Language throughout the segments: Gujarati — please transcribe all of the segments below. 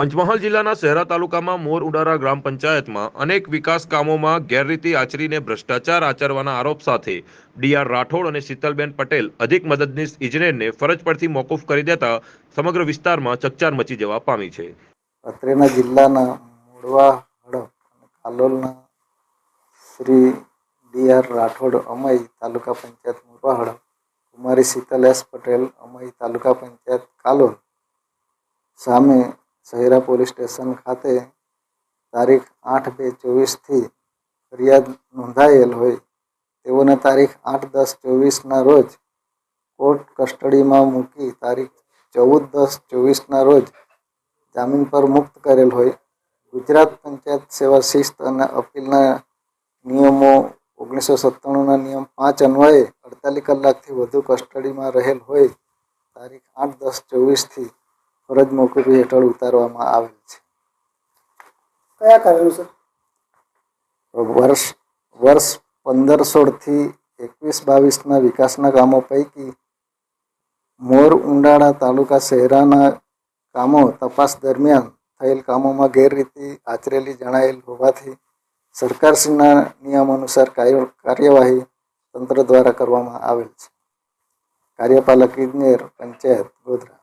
પંચમહાલ જિલ્લાના શહેરા તાલુકામાં મોર ઉડારા ગ્રામ પંચાયતમાં અનેક વિકાસ કામોમાં ગેરરીતિ આચરીને ભ્રષ્ટાચાર આચરવાના આરોપ સાથે ડીઆર રાઠોડ અને શીતલબેન પટેલ અધિક મદદનીશ ઇજનેરને ફરજ પરથી મોકૂફ કરી દેતા સમગ્ર વિસ્તારમાં ચકચાર મચી જવા પામી છે. અત્રેના જિલ્લાના મોડવા, હડપ કાલોલના શ્રી ડીઆર રાઠોડ અમાઈ તાલુકા પંચાયત મોરવા હડપ, કુમારી શીતલ એસ પટેલ અમાઈ તાલુકા પંચાયત કાલોલ સામે શહેરા પોલીસ સ્ટેશન ખાતે તારીખ આઠ બે ચોવીસથી ફરિયાદ નોંધાયેલ હોય. તેઓને તારીખ આઠ દસ ચોવીસના રોજ કોર્ટ કસ્ટડીમાં મૂકી તારીખ ચૌદ દસ ચોવીસના રોજ જામીન પર મુક્ત કરેલ હોય. ગુજરાત પંચાયત સેવા શિસ્ત અને અપીલના નિયમો ઓગણીસો સત્તાણુંના નિયમ પાંચ અન્વયે અડતાલીસ કલાકથી વધુ કસ્ટડીમાં રહેલ હોય. તારીખ આઠ દસ ચોવીસથી ફરજ મોકૂફી હેઠળ ઉતારવામાં આવેલ છે. કયા કારણોસર વર્ષ વર્ષ પંદર સોળથી એકવીસ બાવીસના વિકાસના કામો પૈકી મોર ઉંડાળા તાલુકા શહેરાના કામો તપાસ દરમિયાન થયેલ કામોમાં ગેરરીતિ આચરેલી જણાયેલ હોવાથી સરકારશ્રીના નિયમ અનુસાર કાર્ય- કાર્યવાહી તંત્ર દ્વારા કરવામાં આવેલ છે. કાર્યપાલક ઇજનેર પંચાયત ગોધરા.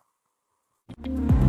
you